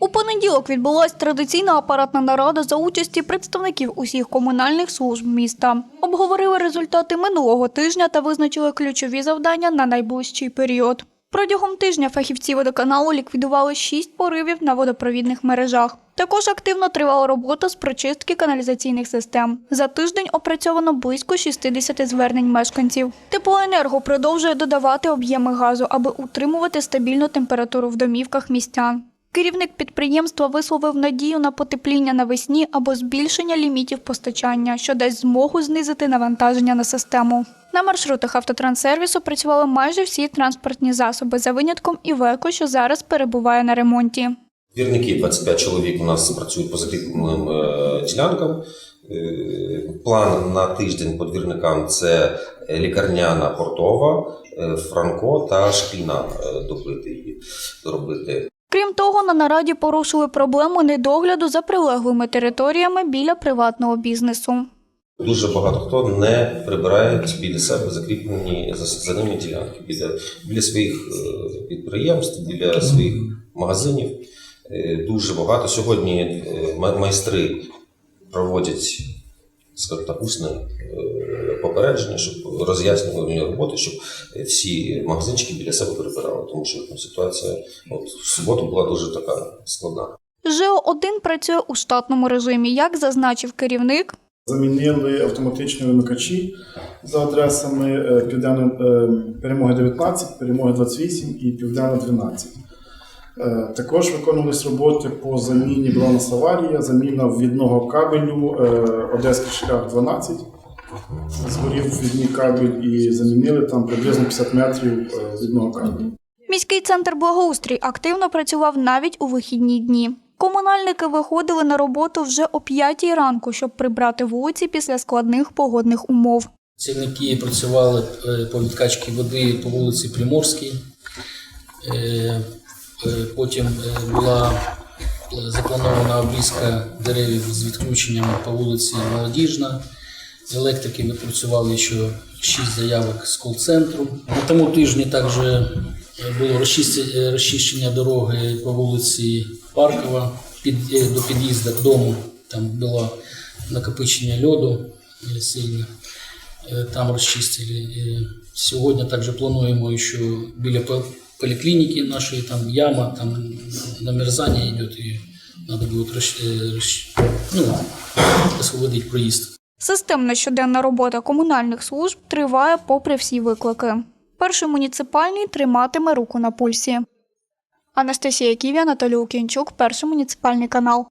У понеділок відбулася традиційна апаратна нарада за участі представників усіх комунальних служб міста. Обговорили результати минулого тижня та визначили ключові завдання на найближчий період. Протягом тижня фахівці водоканалу ліквідували шість поривів на водопровідних мережах. Також активно тривала робота з прочистки каналізаційних систем. За тиждень опрацьовано близько 60 звернень мешканців. Теплоенерго продовжує додавати об'єми газу, аби утримувати стабільну температуру в домівках містян. Керівник підприємства висловив надію на потепління навесні або збільшення лімітів постачання, що дасть змогу знизити навантаження на систему. На маршрутах автотранссервісу працювали майже всі транспортні засоби за винятком Івеко, що зараз перебуває на ремонті. Двірники 25 чоловік у нас працюють по закріпленим е, ділянкам. Е, План на тиждень по двірникам це лікарняна портова, е, Франко та шкільна добити її доробити. Крім того, на нараді порушили проблему недогляду за прилеглими територіями біля приватного бізнесу. Дуже багато хто не прибирає біля себе закріплені за, за ними ділянки біля, біля своїх е, підприємств, біля своїх магазинів. Е, Дуже багато. Сьогодні е, майстри проводять скажімо так, усне е, попередження, щоб роз'яснювальні роботи, щоб всі магазинчики біля себе прибирали, тому що ну, ситуація от, в суботу була дуже така складна. ЖО-1 працює у штатному режимі, як зазначив керівник. Замінили автоматичні вимикачі за адресами е, Південна е, Перемоги 19, Перемоги 28 і Південна 12. Е, Також виконувались роботи по заміні була у нас аварія, заміна ввідного кабелю е, Одеський шлях 12. Згорів ввідний кабель і замінили там приблизно 50 метрів е, ввідного кабелю. Міський центр благоустрій активно працював навіть у вихідні дні. Комунальники виходили на роботу вже о п'ятій ранку, щоб прибрати вулиці після складних погодних умов. Працівники працювали по відкачці води по вулиці Приморській. Е, Потім е, була е, запланована обрізка деревів з відключенням по вулиці Молодіжна. Електрики ми працювали ще 6 заявок з кол-центру. На тому тижні також було розчищення дороги по вулиці Паркова під, до під'їзду дому. Там було накопичення льоду сильне. Там розчистили. Сьогодні також плануємо, що біля пол- поліклініки нашої там яма, там намерзання йде, і треба буде розч- е, ну, освободить проїзд. Системна щоденна робота комунальних служб триває попри всі виклики. Перший муніципальний триматиме руку на пульсі. Анастасія Ківі, Анатолій Укінчук, перший муніципальний канал.